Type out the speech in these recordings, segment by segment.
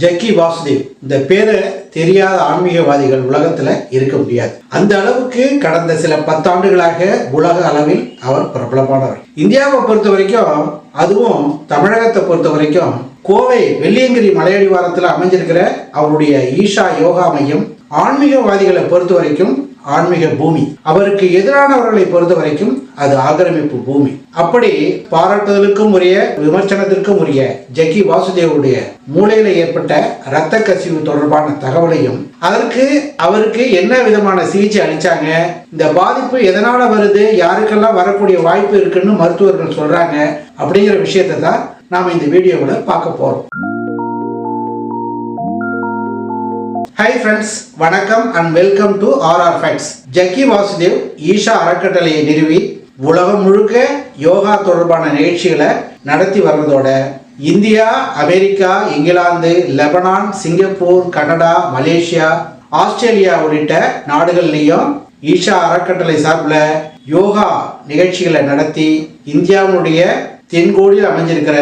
ஜக்கி வாசுதேவ். இந்த பேரை தெரியாத ஆன்மீகவாதிகள் உலகத்துல இருக்க முடியாது. அந்த அளவுக்கு கடந்த சில பத்தாண்டுகளாக உலக அளவில் அவர் பிரபலமானவர். இந்தியாவை பொறுத்த வரைக்கும் அதுவும் தமிழகத்தை பொறுத்த வரைக்கும் கோவை வெள்ளியங்கிரி மலையடிவாரத்தில் அமைஞ்சிருக்கிற அவருடைய ஈஷா யோகா மையம் ஆன்மீகவாதிகளை பொறுத்த வரைக்கும் ஆன்மீக பூமி. அவருக்கு எதிரானவர்களை பொறுத்த வரைக்கும் அது ஆக்கிரமிப்பு பூமி. அப்படி பாராட்டுதலுக்கும் உரிய விமர்சனத்திற்கும் உரிய ஜக்கி வாசுதேவனுடைய மூளையில ஏற்பட்ட இரத்த கசிவு தொடர்பான தகவலையும் அதற்கு அவருக்கு என்ன விதமான சிகிச்சை அளிச்சாங்க இந்த பாதிப்பு எதனால வருது யாருக்கெல்லாம் வரக்கூடிய வாய்ப்பு இருக்குன்னு மருத்துவர்கள் சொல்றாங்க அப்படிங்கிற விஷயத்தை தான் நாம இந்த வீடியோவில் பார்க்க போறோம். ஹாய் ஃப்ரெண்ட்ஸ் வணக்கம் and welcome to R R facts Jaggi Vasudev Isha அறக்கட்டளையை நிறுவி உலகம் முழுக்க யோகா தொடர்பான நிகழ்ச்சிகளை நடத்தி வர்றதோட India America England Lebanon Singapore Canada Malaysia Australia உள்ளிட்ட நாடுகள்லேயும் ஈஷா அறக்கட்டளை சார்பில் யோகா நிகழ்ச்சிகளை நடத்தி இந்தியாவினுடைய தென்கோடியில் அமைஞ்சிருக்கிற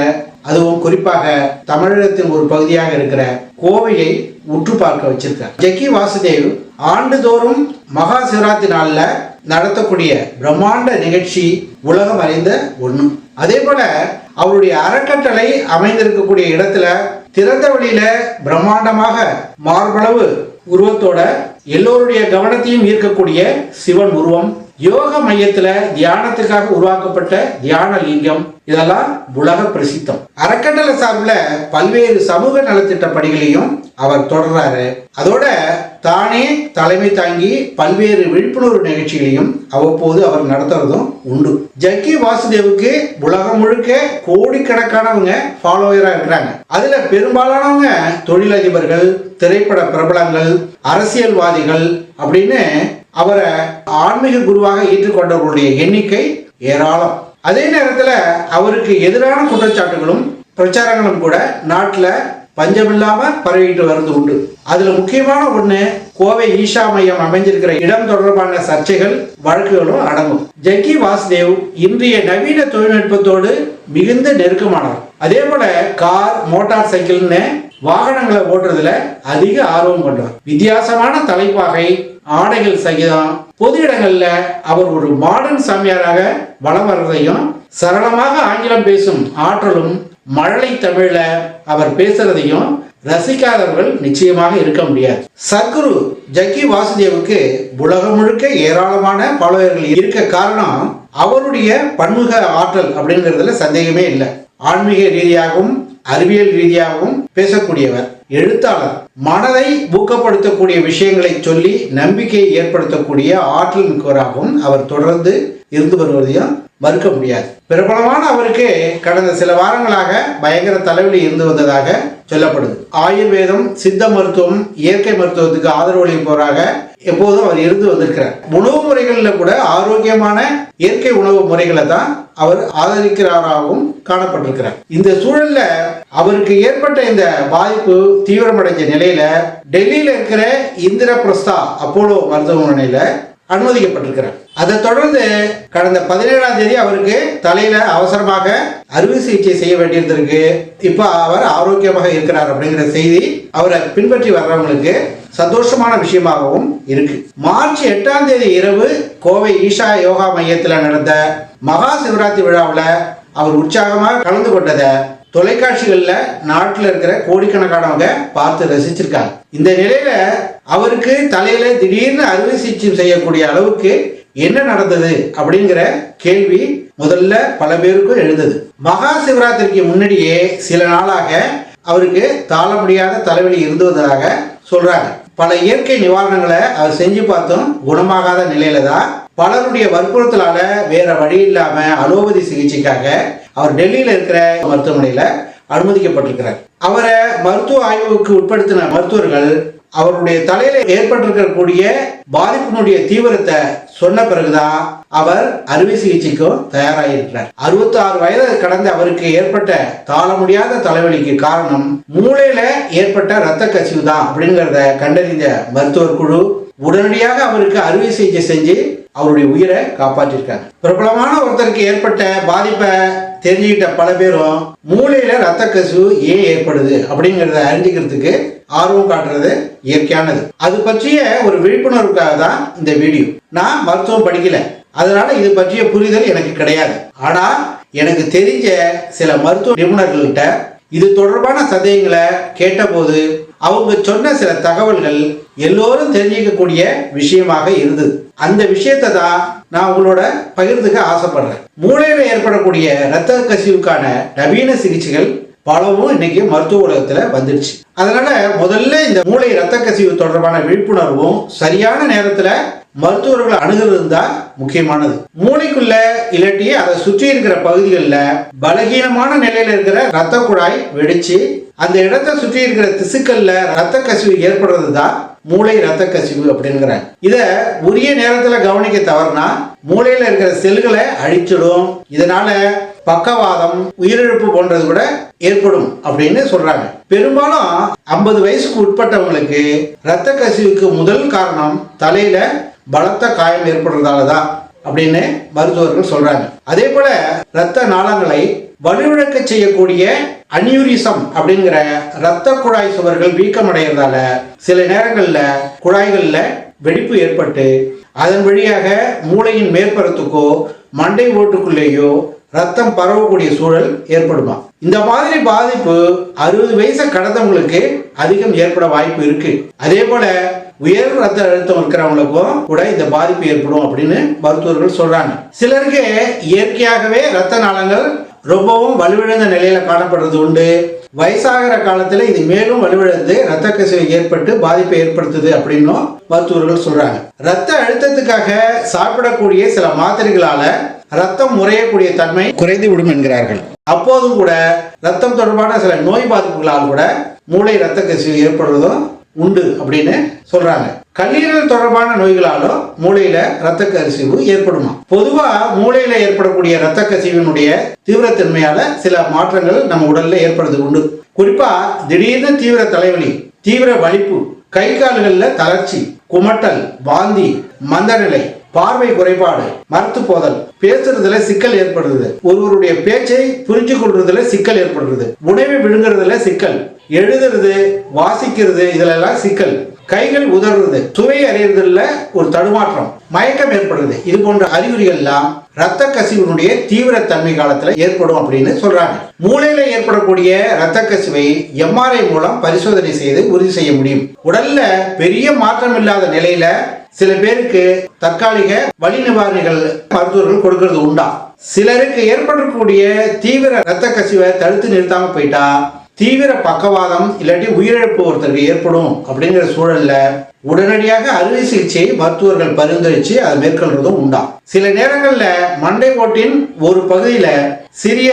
அதுவும் குறிப்பாக தமிழகத்தின் ஒரு பகுதியாக இருக்கிற கோவையை உற்று பார்க்க வச்சிருக்கார். ஜக்கி வாசுதேவ் ஆண்டுதோறும் மகா சிவராத்திரி நாளில் நடத்தக்கூடிய பிரம்மாண்ட நிகழ்ச்சி உலகம் அறிந்த ஒன்று அதே போல அவருடைய அறக்கட்டளை அமைந்திருக்கக்கூடிய இடத்துல திறந்த வழியில பிரம்மாண்டமாக மார்பளவு உருவத்தோட எல்லோருடைய கவனத்தையும் ஈர்க்கக்கூடிய சிவன் உருவம். யோக மையத்துல தியானத்துக்காக உருவாக்கப்பட்ட தியான லிங்கம் இதெல்லாம் உலக பிரசித்தம். அறக்கட்டளை சார்பில் பல்வேறு சமூக நலத்திட்ட பணிகளையும் அவர் தொடர்றாரு. அதோட தானே தலைமை தாங்கி பல்வேறு விழிப்புணர்வு நிகழ்ச்சிகளையும் அவ்வப்போது அவர் நடத்துறதும் உண்டு. ஜக்கி வாசுதேவுக்கு உலகம் முழுக்க கோடிக்கணக்கானவங்க ஃபாலோவராக இருக்கிறாங்க. அதுல பெரும்பாலானவங்க தொழிலதிபர்கள் திரைப்பட பிரபலங்கள் அரசியல்வாதிகள் அப்படின்னு அவரை ஆன்மீக குருவாக ஏற்றுக்கொண்டவர்களுடைய எண்ணிக்கை ஏராளம். அதே நேரத்தில் அவருக்கு எதிரான குற்றச்சாட்டுகளும் பிரச்சாரங்களும் கூட நாட்டில் பஞ்சமில்லாம பரவிட்டு வருது உண்டு. அதுல முக்கியமான ஒண்ணு கோவை ஈஷா மையம் அமைஞ்சிருக்கிற இடம் தொடர்பான சர்ச்சைகள் வழக்குகளும் அடங்கும். ஜக்கி வாசுதேவ் இன்றைய நவீன தொழில்நுட்பத்தோடு மிகுந்த நெருக்கமானவர். அதே போல கார் மோட்டார் சைக்கிள்னு வாகனங்களை ஓட்டுறதுல அதிக ஆர்வம் கொண்டார் வித்தியாசமான தலைப்பாகை ஆடைகள் சகிதம். பொது இடங்கள்ல அவர் ஒரு மாடர்ன் சாமியாராக வலம் வர்றதையும் சரளமாக ஆங்கிலம் பேசும் ஆற்றலும் மழலை தமிழ்ல அவர் பேசுறதையும் ரசிக்காதவர்கள் நிச்சயமாக இருக்க முடியாது. சத்குரு ஜக்கி வாசுதேவுக்கு உலகம் முழுக்க ஏராளமான பாலோயர்கள் இருக்க காரணம் அவருடைய பன்முக ஆற்றல் அப்படிங்கிறதுல சந்தேகமே இல்லை. ஆன்மீக ரீதியாகவும் அறிவியல் ரீதியாகவும் பேசக்கூடியவர். எழுத்தாளர். மனதை ஊக்கப்படுத்தக்கூடிய விஷயங்களை சொல்லி நம்பிக்கையை ஏற்படுத்தக்கூடிய ஆற்றல் மிக்கவராகவும் அவர் தொடர்ந்து இருந்து வருவதையும் மறுக்க முடியாது. பிரபலமான அவருக்கு கடந்த சில வாரங்களாக பயங்கர தலைவலி இருந்து வந்ததாக சொல்லப்படுது. ஆயுர்வேதம் சித்த மருத்துவம் இயற்கை மருத்துவத்துக்கு ஆதரவு அளிப்பவராக எப்போதும் அவர் இருந்து வந்திருக்கிறார். உணவு முறைகளில் கூட ஆரோக்கியமான இயற்கை உணவு முறைகளை தான் அவர் ஆதரிக்கிறாராகவும் காணப்பட்டிருக்கிறார். இந்த சூழல்ல அவருக்கு ஏற்பட்ட இந்த பாதிப்பு தீவிரமடைஞ்ச நிலையில டெல்லியில இருக்கிற இந்திரபிரஸ்தா அப்போலோ மருத்துவமனையில அனுமதிக்கப்பட்டிருக்கிறார். அதை தொடர்ந்து கடந்த பதினேழாம் தேதி அவருக்கு தலையில அவசரமாக அறுவை சிகிச்சை செய்ய வேண்டியிருந்திருக்கு. இப்போ அவர் ஆரோக்கியமாக இருக்கிறார் அப்படிங்கிற செய்தி அவரை பின்பற்றி வர்றவங்களுக்கு சந்தோஷமான விஷயமாகவும் இருக்கு. மார்ச் எட்டாம் தேதி இரவு கோவை ஈஷா யோகா மையத்தில் நடந்த மகா சிவராத்திரி விழாவில் அவர் உற்சாகமாக கலந்து கொண்டதை தொலைக்காட்சிகளில் நாட்டில் இருக்கிற கோடிக்கணக்கானவங்க பார்த்து ரசிச்சிருக்காங்க. இந்த நிலையில அவருக்கு தலையில திடீர்னு அறுவை சிகிச்சை செய்யக்கூடிய அளவுக்கு என்ன நடந்தது அப்படிங்கிற கேள்வி முதல்ல பல பேருக்கும் எழுந்தது. மகா சிவராத்திரிக்கு முன்னாடியே சில நாளாக அவருக்கு தாழ முடியாத தலைவலி இருந்து வந்ததாக சொல்றாங்க. பல இயற்கை நிவாரணங்களை அவர் செஞ்சு பார்த்தும் குணமாகாத நிலையில தான் பலருடைய வற்புறுத்தலால வேற வழி இல்லாம அலோபதி சிகிச்சைக்காக அவர் டெல்லியில இருக்கிற மருத்துவமனையில அனுமதிக்கப்பட்டிருக்கிறார். அவரை மருத்துவ ஆய்வுக்கு உட்படுத்தின மருத்துவர்கள் அவருடைய தலையில ஏற்பட்டிருக்கக்கூடிய பாதிப்பினுடைய தீவிரத்தை சொன்ன பிறகுதான் அவர் அறுவை சிகிச்சைக்கும் தயாராகியிருக்கிறார் அறுபத்தி ஆறு வயது கடந்த அவருக்கு ஏற்பட்ட தாழ முடியாத தலைவலிக்கு காரணம் மூளையில ஏற்பட்ட இரத்த கசிவு தான் அப்படிங்கிறத கண்டறிந்த மருத்துவர் குழு உடனடியாக அவருக்கு அறுவை சிகிச்சை செஞ்சு அவருடைய உயிரை காப்பாற்றிருக்காங்க. பிரபலமான ஒருத்தருக்கு ஏற்பட்ட பாதிப்பை தெரிஞ்சுக்கிட்ட பல பேரும் மூளையில ரத்த கசிவு ஏன் ஏற்படுது அப்படிங்கிறத அறிஞ்சிக்கிறதுக்கு ஆர்வம் காட்டுறது இயற்கையானது. அது பற்றிய ஒரு விழிப்புணர்வுக்காக தான் இந்த வீடியோ. நான் மருத்துவம் படிக்கல. அதனால இது பற்றிய புரிதல் எனக்கு கிடையாது. ஆனா எனக்கு தெரிஞ்ச சில மருத்துவ நிபுணர்கள்ட்ட இது தொடர்பான சந்தேகங்களை கேட்டபோது அவங்க சொன்ன சில தகவல்கள் எல்லோரும் தெரிஞ்சிக்கக்கூடிய விஷயமாக இருந்தது. அந்த விஷயத்தை தான் நான் உங்களோட பகிர்ந்துக்க ஆசைப்படுறேன். மூளையில ஏற்படக்கூடிய இரத்த கசிவுக்கான நவீன சிகிச்சைகள் பலவும் இன்னைக்கு மருத்துவ உலகத்துல வந்துடுச்சு. அதனால முதல்ல இந்த மூளை இரத்த கசிவு தொடர்பான விழிப்புணர்வும் சரியான நேரத்துல மருத்துவர்களை அணுகிறது தான் முக்கியமானது. மூளைக்குள்ள இல்லாட்டி அதை சுற்றி இருக்கிற பகுதிகளில் பலகீனமான நிலையில இருக்கிற ரத்த குழாய் வெடிச்சு அந்த இடத்தை சுற்றி இருக்கிற திசுக்கள்ல ரத்த கசிவு ஏற்படுறது தான் மூளை ரத்த கசிவு அப்படிங்கிறாங்க இத உரிய நேரத்துல கவனிக்க தவறுனா மூளையில இருக்கிற செல்களை அழிச்சிடும். இதனால பக்கவாதம் உயிரிழப்பு போன்றது கூட ஏற்படும் அப்படின்னு சொல்றாங்க. பெரும்பாலும் ஐம்பது வயசுக்கு உட்பட்டவங்களுக்கு ரத்த கசிவுக்கு முதல் காரணம் தலையில பலத்த காயம் ஏற்படுறதால தான் அப்படின்னு மருத்துவர்கள் சொல்றாங்க. அதே போல இரத்த நாளங்களை வலுவிழக்க செய்யக்கூடிய அன்யூரிசம் அப்படிங்கிற இரத்த குழாய் சுவர்கள் வீக்கமடைகிறதால சில நேரங்களில் குழாய்களில் வெடிப்பு ஏற்பட்டு அதன் வழியாக மூளையின் மேற்பரத்துக்கோ மண்டை ஓட்டுக்குள்ளேயோ ரத்தம் பரவக்கூடிய சூழல் ஏற்படுமா? இந்த மாதிரி பாதிப்பு அறுபது வயசை கடந்தவங்களுக்கு அதிகம் ஏற்பட வாய்ப்பு இருக்கு. அதே போல உயர் ரத்த அழுத்தம் இருக்கிறவங்களுக்கும் கூட இந்த பாதிப்பு ஏற்படும் அப்படின்னு மருத்துவர்கள் சொல்றாங்க. சிலருக்கு இயற்கையாகவே ரத்த நாளங்கள் ரொம்பவும் வலுவிழந்த நிலையில காணப்படுறது உண்டு. வயசாகிற காலத்துல இது மேலும் வலுவிழந்து ரத்த கசிவு ஏற்பட்டு பாதிப்பை ஏற்படுத்துது அப்படின்னும் மருத்துவர்கள் சொல்றாங்க. ரத்த அழுத்தத்துக்காக சாப்பிடக்கூடிய சில மாத்திரைகளால ரத்தம் முறையக்கூடிய தன்மை குறைந்து விடும் என்கிறார்கள். அப்போதும் கூட ரத்தம் தொடர்பான சில நோய் பாதிப்புகளால் கூட மூளை ரத்த கசிவு ஏற்படுவதும் உண்டு அப்படின்னு சொல்றாங்க. கல்லீரல் தொடர்பான நோய்களாலும் மூளையில ரத்த கசிவு ஏற்படுமா? பொதுவா மூளையில ஏற்படக்கூடிய ரத்த கசிவினுடைய தீவிரத்தன்மையால சில மாற்றங்கள் நம்ம உடல்ல ஏற்படுறது உண்டு. குறிப்பா திடீர்னு தீவிர தலைவலி தீவிர வலிப்பு கை கால்கள்ல தளர்ச்சி குமட்டல் வாந்தி மந்தநிலை பார்வை குறைபாடு மரத்து போதல் பேசுறதுல சிக்கல் ஏற்படுறது. ஒருவருடைய பேச்சை புரிஞ்சு கொள்றதுல சிக்கல் ஏற்படுறது. உணவை விழுங்குறதுல சிக்கல். எழுதுறது வாசிக்கிறது இதுல எல்லாம் சிக்கல். கைகள் உதறது சுவை அறியறதுல ஒரு தடுமாற்றம் மயக்கம் ஏற்படுறது. இது போன்ற அறிகுறிகள் எல்லாம் ரத்த கசிவினுடைய தீவிர தன்மை காலத்துல ஏற்படும் அப்படின்னு சொல்றாங்க. மூளையில ஏற்படக்கூடிய ரத்த கசிவை எம்ஆர்ஐ மூலம் பரிசோதனை செய்து உறுதி செய்ய முடியும். உடல்ல பெரிய மாற்றம் இல்லாத நிலையில சில பேருக்கு தற்காலிக வலி நிவாரணிகள் மருத்துவர்கள் கொடுக்கறது உண்டா? சிலருக்கு ஏற்படக்கூடிய தீவிர ரத்த கசிவை தடுத்து நிறுத்தாம போயிட்டா? தீவிர பக்கவாதம் இல்லாட்டி உயிரிழப்பு ஒருத்தருக்கு ஏற்படும் அப்படிங்கிற சூழல்ல உடனடியாக அறுவை சிகிச்சையை மருத்துவர்கள் பரிந்துரைச்சு அதை மேற்கொள்றதும் உண்டா? சில நேரங்களில் மண்டை ஓட்டின் ஒரு பகுதியில சிறிய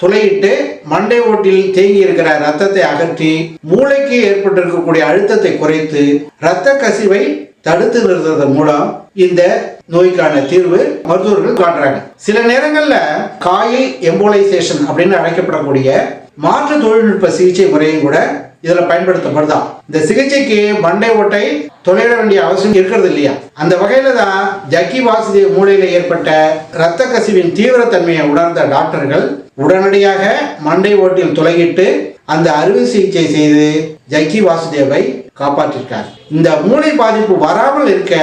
துளையிட்டு மண்டை ஓட்டில் தேங்கி இருக்கிற ரத்தத்தை அகற்றி மூளைக்கு ஏற்பட்டிருக்கக்கூடிய அழுத்தத்தை குறைத்து இரத்த கசிவை தடுத்து நிறுத்துறது மூலம் இந்த நோய்க்கான தீர்வு மருத்துவர்கள் காட்டுறாங்க. சில நேரங்களில் காயில் எம்போலைசேஷன் அப்படின்னு அழைக்கப்படக்கூடிய மாற்று தொழில்நுட்ப சிகிச்சை முறையும் கூட இதில் பயன்படுத்தப்படுதான் இந்த சிகிச்சைக்கு மண்டை ஓட்டை தொலைட வேண்டிய அவசியம் இருக்கிறது இல்லையா? அந்த வகையில தான் ஜக்கி வாசுதேவ் மூளையில் ஏற்பட்ட இரத்த கசிவின் தீவிரத்தன்மையை உணர்ந்த டாக்டர்கள் உடனடியாக மண்டை ஓட்டில் துளையிட்டு அந்த அறுவை சிகிச்சை செய்து ஜக்கி வாசுதேவை காப்பாற்றிருக்கார். இந்த மூளை பாதிப்பு வராமல் இருக்க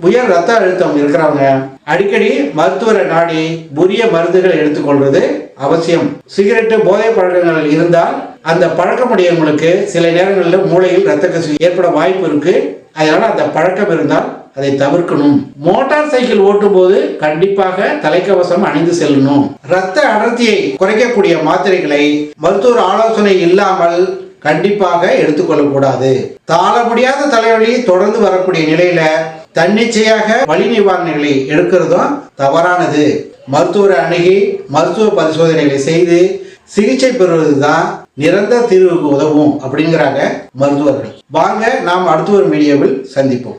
உயர் ரத்த அழுத்தம் இருக்கிறவங்க அடிக்கடி மருத்துவரை நாடி உரிய மருந்துகள் எடுத்துக்கொள்வது அவசியம். சிகரெட்டு போதை பழக்கங்கள் இருந்தால் அந்த பழக்கமுடையவங்களுக்கு சில நேரங்களில் மூளையில் ரத்த கசிவு ஏற்பட வாய்ப்பு இருக்கு. அதனால அந்த பழக்கம் இருந்தால் அதை தவிர்க்கணும். மோட்டார் சைக்கிள் ஓட்டும் போது கண்டிப்பாக தலைக்கவசம் அணிந்து செல்லணும். ரத்த அடர்த்தியை குறைக்கக்கூடிய மாத்திரைகளை மருத்துவர் ஆலோசனை இல்லாமல் கண்டிப்பாக எடுத்துக்கொள்ளக்கூடாது. தாழ முடியாத தலைவலி தொடர்ந்து வரக்கூடிய நிலையில தன்னிச்சையாக வலி நிவாரணிகளை எடுக்கிறதும் தவறானது. மருத்துவரை அணுகி மருத்துவ பரிசோதனைகளை செய்து சிகிச்சை பெறுவது தான் நிரந்தர தீர்வுக்கு உதவும் அப்படிங்கிறாங்க மருத்துவர்கள். வாங்க நாம் அடுத்த ஒரு மீடியாவில் சந்திப்போம்.